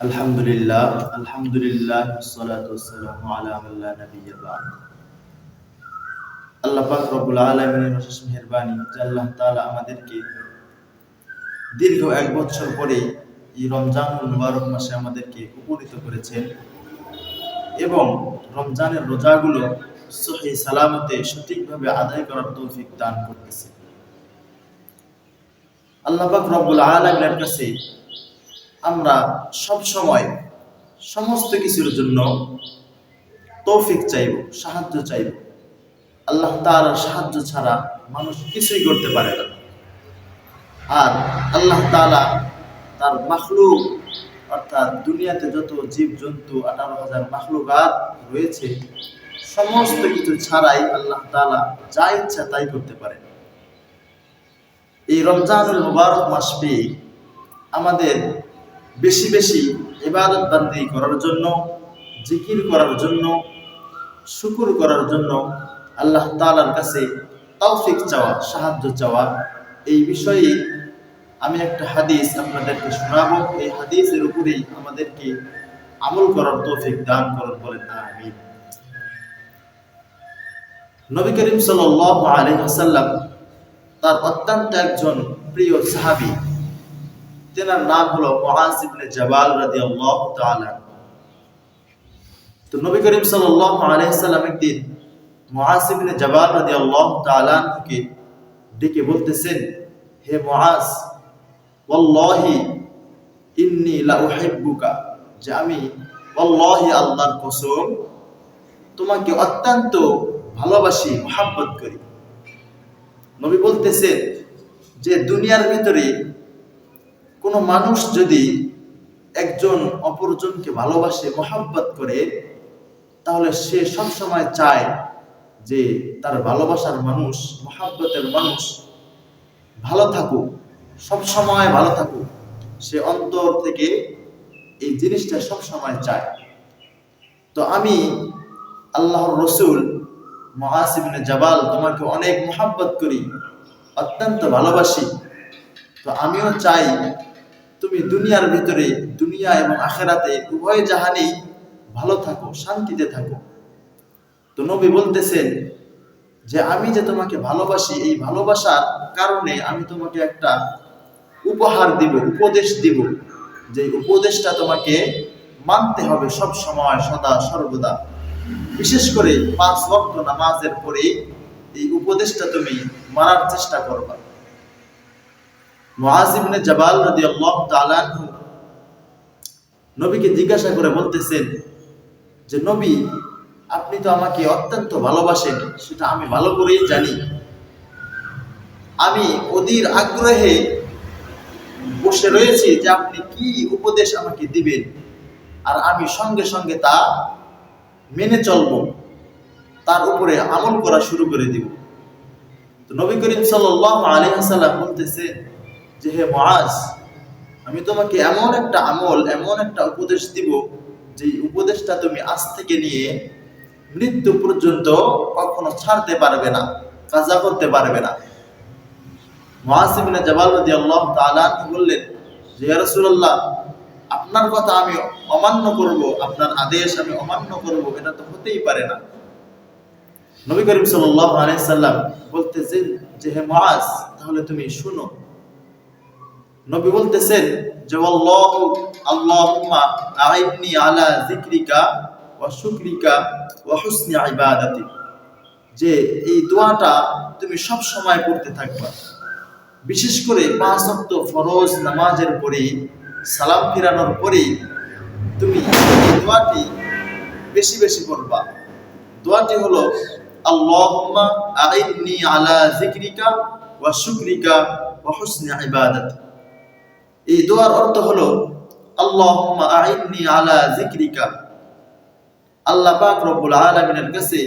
আলহামদুলিল্লাহ আলহামদুলিল্লাহ ওয়াসসালামু আলা মান লা নাবিয়্যা বা'দ। আল্লাহ পাক রব্বুল আলামিনের অশেষ যে আল্লাহ তাআলা আমাদেরকে দীর্ঘ এক বছর পরে এই মুবারক মাসে আমাদেরকে উপনীত করেছেন এবং রমজানের রোজাগুলো সহি সালামতে সঠিকভাবে আদায় করার তৌফিক দান করতেছে। আল্লাহ পাক রব্বুল আলামিনের কাছে আমরা সব সময় সমস্ত কিছুর জন্য তৌফিক চাইব, সাহায্য চাইব। আল্লাহ তাআলার সাহায্য ছাড়া মানুষ কিছুই করতে পারে না। আর আল্লাহ তাআলা তার মাখলুক, অর্থাৎ দুনিয়াতে যত জীব জন্তু আঠারো হাজার মাখলুকাত রয়েছে, সমস্ত কিছু ছাড়াই আল্লাহ তাআলা যা ইচ্ছা তাই করতে পারে এই রমজানুল মুবারক মাস পেয়ে আমাদের বেশি বেশি ইবাদত বান্দি করার জন্য, জিকির করার জন্য, শুকুর করার জন্য আল্লাহ তাআলার কাছে তৌফিক চাওয়া, সাহায্য চাওয়া, এই বিষয়ে আমি একটা হাদিস আপনাদেরকে শোনাবো। এই হাদিসের উপরেই আমাদেরকে আমল করার তৌফিক দান করুন বলেন, আমিন। নবী করিম সাল্লাল্লাহু আলাইহি ওয়াসাল্লাম তার অত্যন্ত একজন প্রিয় সাহাবী। তেনার নাম হলো মুআজ ইবনে জাবাল রাদিয়াল্লাহু তাআলা। তো নবী করিম সাল্লাল্লাহু আলাইহি সাল্লাম একদিন মুআজ ইবনে জাবাল রাদিয়াল্লাহু তাআলা কে ডেকে বলতেছেন, হে মুআজ ওয়াল্লাহি ইন্নী লা উহিব্বুকা যে আমি ওয়াল্লাহি আল্লাহর কসম, তোমাকে অত্যন্ত ভালোবাসি, মোহাব্বত করি। নবী বলতেছেন যে দুনিয়ার ভিতরে কোনো মানুষ যদি একজন অপরজনকে ভালোবাসে, মোহাব্বত করে, তাহলে সে সব সময় চায় যে তার ভালোবাসার মানুষ, মোহাব্বতের মানুষ ভালো থাকুক সব সময় ভালো থাকুক। সে অন্তর থেকে এই জিনিসটা সব সময় চায়। তো আমি আল্লাহর রসুল মহাসিবিনে জাবাল তোমাকে অনেক মোহাব্বত করি, অত্যন্ত ভালোবাসি। তো আমিও চাই তুমি দুনিয়ার ভিতরে, দুনিয়া এবং আখেরাতে উভয় জাহানেই ভালো থাকো, শান্তিতে থাকো। তো নবী বলতেছেন যে, আমি যে তোমাকে ভালোবাসি, এই ভালোবাসার কারণে আমি তোমাকে একটা উপহার দিব, উপদেশ দিব, যে উপদেশটা তোমাকে মানতে হবে সব সময়, সদা, সর্বদা। বিশেষ করে পাঁচ ওয়াক্ত নামাজের পরে এই উপদেশটা তুমি মানার চেষ্টা করবা। নবীকে জিজ্ঞাসা করে বলতেছেন যে, নবী, আপনি তো আমাকে অত্যন্ত ভালোবাসেন, সেটা আমি ভালো করেই জানি। আমি অধীর আগ্রহে বসে রয়েছি যে আপনি কি উপদেশ আমাকে দিবেন আর আমি সঙ্গে সঙ্গে তা মেনে চলব, তার উপরে আমল করা শুরু করে দিব। তো নবী করিম সাল্লাল্লাহু আলাইহি ওয়াসাল্লাম বলতেছেন যে, হে মুআজ আমি তোমাকে এমন একটা আমল, এমন একটা উপদেশ দিব যে উপদেশটা তুমি আজ থেকে নিয়ে মৃত্যু পর্যন্ত কখনো ছাড়তে পারবে না, কাজা করতে পারবে না। ইবনে জাবাল রাদিয়াল্লাহু তাআলা বললেন, যে রাসূলুল্লাহ, আপনার কথা আমি অমান্য করব, আপনার আদেশ আমি অমান্য করব, এটা তো হতেই পারে না। নবী করিম সাল্লাম বলতেছেন যে, হে মুআজ তাহলে তুমি শুনো। নবী বলতেছেন যে আল্লাহু আল্লাহুম্মা আইননি আলা যিকরিকা ওয়া শুকরিকা ওয়া হুসনি ইবাদাতি। যে, এই দোয়াটা তুমি সব সময় পড়তে থাকবা। বিশেষ করে পাঁচ ওয়াক্ত ফরজ নামাজের পরে সালাম ফিরানোর পরে তুমি এই দোয়াটি বেশি বেশি পড়বা। দোয়াটি হলো, আল্লাহুম্মা আইননি আলা যিকরিকা ওয়া শুকরিকা ওয়া হুসনি ইবাদাতি। এই দোয়ার অর্থ হলো, আল্লাহুম্মা আইননি আলা যিকরিকা। আল্লাহ পাক রব্বুল আলামিনের কাছে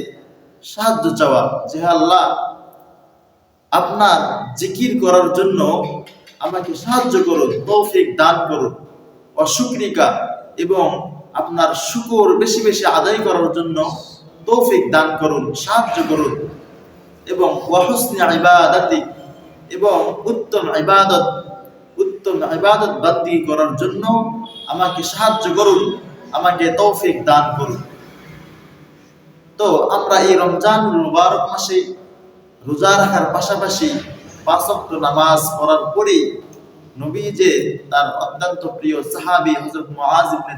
সাহায্য চাওয়া যে আল্লাহ, আপনার জিকির করার জন্য আমাকে সাহায্য করুন তৌফিক দান করুন অশুক্রিকা এবং আপনার শুকর বেশি বেশি আদায় করার জন্য তৌফিক দান করুন, সাহায্য করুন। এবং ওয়াহসনি ইবাদাতি, এবং, উত্তম ইবাদত। ইবাদত করার জন্য আমাকে সাহায্য করুন, আমাকে তৌফিক দান করুন। তো আমরা এই রমজান মুবারক মাসে রোজা রাখার পাশাপাশি পাঁচ নামাজ পড়ার পরে নবী যে তার অত্যন্ত প্রিয় সাহাবী মুআজ ইবনে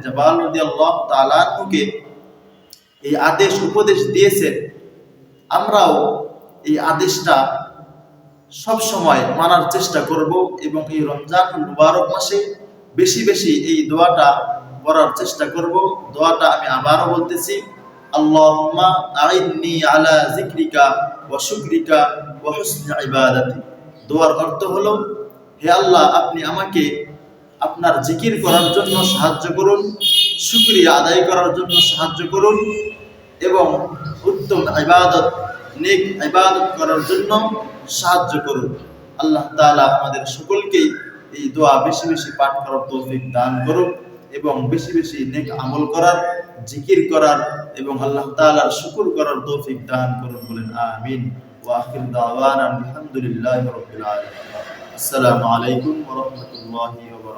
এই আদেশ, উপদেশ দিয়েছেন, আমরাও এই আদেশটা সব সময় মানার চেষ্টা করব এবং এই রমজান মুবারক মাসে বেশি বেশি এই দোয়াটা করার চেষ্টা করব। দোয়াটা আমি আবারও বলতেছি, আল্লাহুম্মা আইন্নি আলা যিকরিকা ওয়া শুকরিকা ওয়া হুসনি ইবাদাতি। দোয়ার অর্থ হলো, হে আল্লাহ, আপনি আমাকে আপনার জিকির করার জন্য সাহায্য করুন, শুকরিয়া আদায় করার জন্য সাহায্য করুন এবং উত্তম ইবাদত নেক ইবাদত করার জন্য সাহায্য করুন। আল্লাহ তাআলা আমাদের সকলকেই এই দোয়া বেশি বেশি পাঠ করার তৌফিক দান করুন এবং বেশি বেশি নেক আমল করার, জিকির করার এবং আল্লাহ তাআলার শুকর করার তৌফিক দান করুন বলেন, আমিন। ওয়া আখির দাওয়ানা আলহামদুলিল্লাহি রাব্বিল আলামিন। আসসালামু আলাইকুম ওয়া রাহমাতুল্লাহি ওয়া